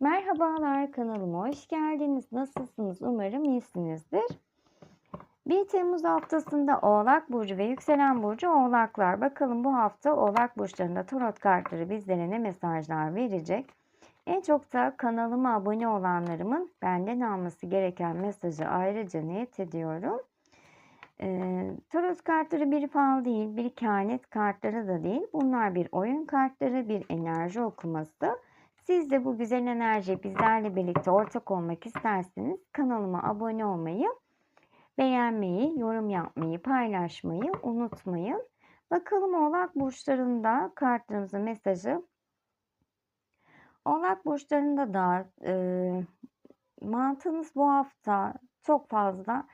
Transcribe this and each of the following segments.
Merhabalar kanalıma hoş geldiniz. Nasılsınız? Umarım iyisinizdir. 1 Temmuz haftasında Oğlak Burcu ve Yükselen Burcu Oğlaklar. Bakalım bu hafta Oğlak Burçlarında tarot kartları bizlere ne mesajlar verecek? En çok da kanalıma abone olanlarımın benden alması gereken mesajı ayrıca niyet ediyorum. Ee, tarot kartları bir fal değil, bir kehanet kartları da değil. Bunlar bir oyun kartları, bir enerji okuması. Siz de bu güzel enerjiye bizlerle birlikte ortak olmak isterseniz kanalıma abone olmayı, beğenmeyi, yorum yapmayı, paylaşmayı unutmayın. Bakalım Oğlak burçlarında kartlarımızın mesajı. Oğlak burçlarında da e, mantığınız bu hafta çok fazla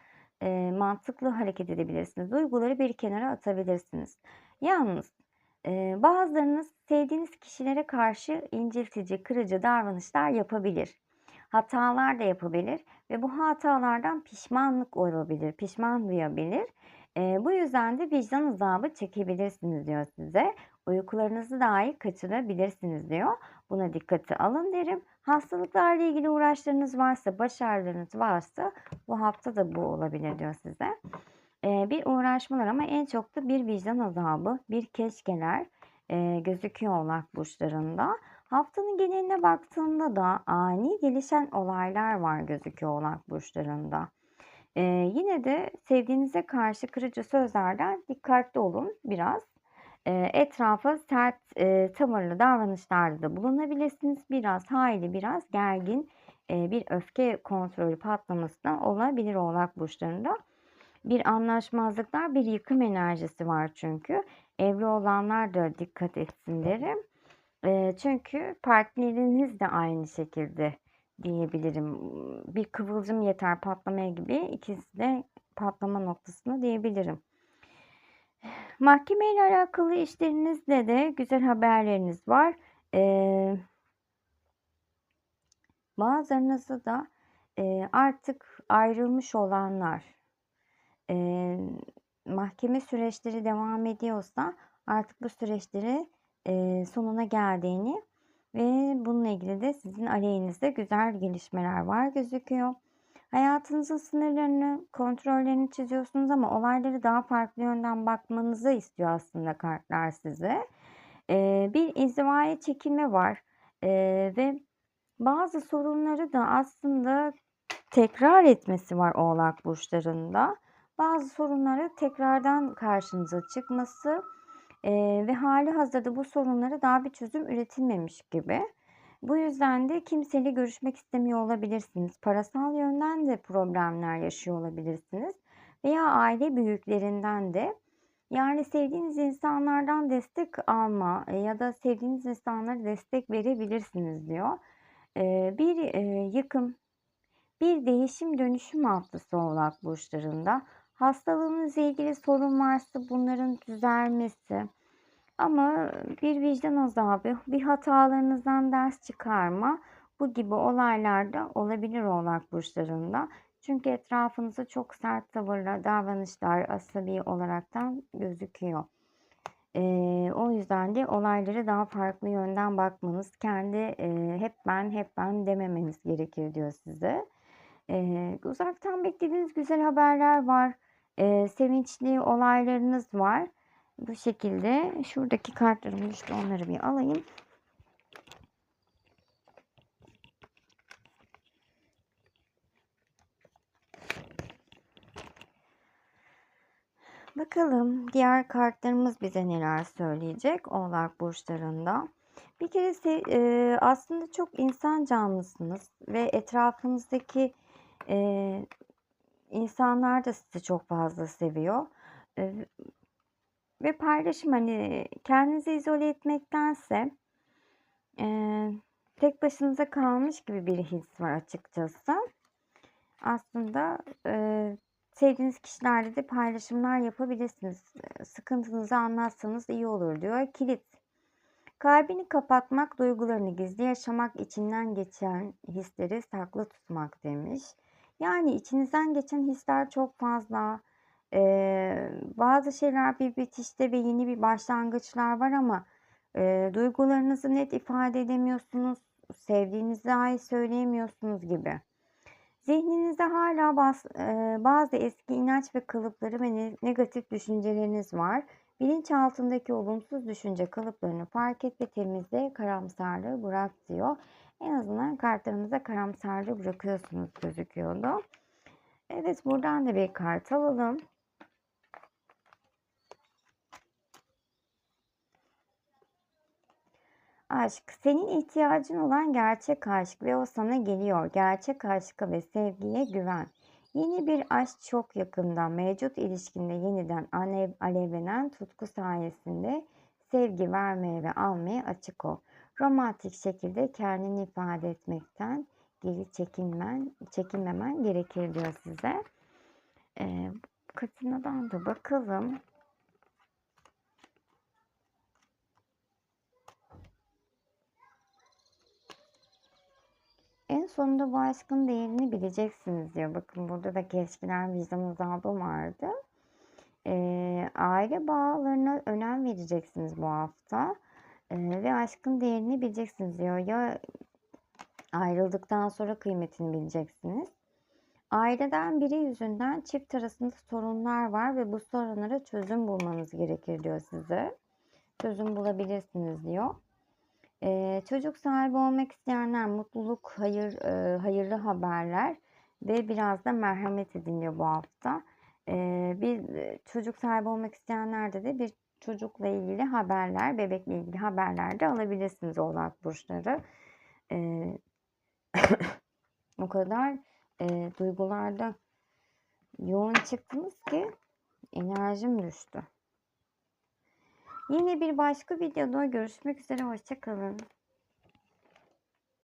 e, mantıklı hareket edebilirsiniz. Duyguları bir kenara atabilirsiniz. Yalnız bazılarınız sevdiğiniz kişilere karşı inciltici, kırıcı davranışlar yapabilir. Hatalar da yapabilir ve bu hatalardan pişmanlık olabilir, pişman duyabilir. Bu yüzden de vicdan azabı çekebilirsiniz diyor size. Uykularınızı dahi kaçırabilirsiniz diyor. Buna dikkate alın derim. Hastalıklarla ilgili uğraşlarınız varsa, baş ağrılarınız varsa bu hafta da bu olabilir diyor size. Bir uğraşmalar ama en çok da bir vicdan azabı, bir keşkeler gözüküyor oğlak burçlarında. Haftanın geneline baktığımda da ani gelişen olaylar var gözüküyor oğlak burçlarında. Yine de sevdiğinize karşı kırıcı sözlerden dikkatli olun biraz. Etrafa sert tavırlı davranışlarda da bulunabilirsiniz. Biraz hayli biraz gergin bir öfke kontrolü patlaması da olabilir oğlak burçlarında. Bir anlaşmazlıklar, bir yıkım enerjisi var çünkü. Evli olanlar da dikkat etsin derim. E, çünkü partneriniz de aynı şekilde diyebilirim. Bir kıvılcım yeter patlamaya gibi ikisi de patlama noktasında diyebilirim. Mahkeme ile alakalı işlerinizde de güzel haberleriniz var. Ee, bazılarınızda da e, artık ayrılmış olanlar e, mahkeme süreçleri devam ediyorsa artık bu süreçleri e, sonuna geldiğini ve bununla ilgili de sizin aleyhinizde güzel gelişmeler var gözüküyor. Hayatınızın sınırlarını, kontrollerini çiziyorsunuz ama olayları daha farklı yönden bakmanızı istiyor aslında kartlar size. Ee, bir inzivaya çekilme var ee, ve bazı sorunları da aslında tekrar etmesi var oğlak burçlarında. Bazı sorunları tekrardan karşınıza çıkması e, ve hali hazırda bu sorunlara daha bir çözüm üretilmemiş gibi. Bu yüzden de kimseyle görüşmek istemiyor olabilirsiniz. Parasal yönden de problemler yaşıyor olabilirsiniz. Veya aile büyüklerinden de. Yani sevdiğiniz insanlardan destek alma e, ya da sevdiğiniz insanlara destek verebilirsiniz diyor. Bir yıkım, bir değişim dönüşüm haftası oğlak burçlarında. Hastalığınızla ilgili sorun varsa bunların düzelmesi, ama bir vicdan azabı, bir hatalarınızdan ders çıkarma bu gibi olaylar da olabilir oğlak burçlarında. Çünkü etrafınızda çok sert tavırlar, davranışlar asabi olaraktan gözüküyor. Ee, o yüzden de olayları daha farklı yönden bakmanız, kendi e, hep ben hep ben dememeniz gerekir diyor size. Ee, uzaktan beklediğiniz güzel haberler var. Ee, sevinçli olaylarınız var. Bu şekilde şuradaki kartlarımı işte onları bir alayım. Bakalım diğer kartlarımız bize neler söyleyecek Oğlak burçlarında. Bir kere e, aslında çok insan canlısınız ve etrafınızdaki e, insanlar da sizi çok fazla seviyor. Ve paylaşım hani kendinizi izole etmektense e, tek başınıza kalmış gibi bir his var açıkçası. Aslında sevdiğiniz kişilerle de paylaşımlar yapabilirsiniz. Sıkıntınızı anlatsanız iyi olur diyor. Kilit. Kalbini kapatmak, duygularını gizli yaşamak, içinden geçen hisleri saklı tutmak demiş. Yani içinizden geçen hisler çok fazla. Eee, bazı şeyler bir bitişte ve yeni bir başlangıçlar var ama, eee, duygularınızı net ifade edemiyorsunuz. sevdiğinizi dahi söyleyemiyorsunuz gibi. Zihninizde hala baz, e, bazı eski inanç ve kalıpları ve ne- negatif düşünceleriniz var. Bilinçaltındaki olumsuz düşünce kalıplarını fark et ve temizle, karamsarlığı bırak diyor. En azından kartlarınıza karamsarlığı bırakıyorsunuz gözüküyordu. Evet buradan da bir kart alalım. Aşk, senin ihtiyacın olan gerçek aşk ve o sana geliyor. Gerçek aşka ve sevgiye güven. Yeni bir aşk çok yakında. Mevcut ilişkinde yeniden alev, alevlenen tutku sayesinde sevgi vermeye ve almaya açık ol. Romantik şekilde kendini ifade etmekten geri çekinmen, çekinmemen gerekir diyor size. Ee, Katina'dan da bakalım. En sonunda bu aşkın değerini bileceksiniz diyor. Bakın burada da keşkeler vicdan azabı vardı. Ee, aile bağlarına önem vereceksiniz bu hafta. Ee, ve aşkın değerini bileceksiniz diyor. Ya ayrıldıktan sonra kıymetini bileceksiniz. Aileden biri yüzünden çift arasında sorunlar var ve bu sorunlara çözüm bulmanız gerekir diyor size. Çözüm bulabilirsiniz diyor. Ee, çocuk sahibi olmak isteyenler mutluluk, hayır, e, hayırlı haberler ve biraz da merhamet ediniyor bu hafta. Ee, bir e, çocuk sahibi olmak isteyenlerde de bir çocukla ilgili haberler, bebekle ilgili haberler de alabilirsiniz oğlak burçları. Ee, o kadar e, duygularda yoğun çıktınız ki enerjim düştü. Yine bir başka videoda görüşmek üzere. Hoşçakalın.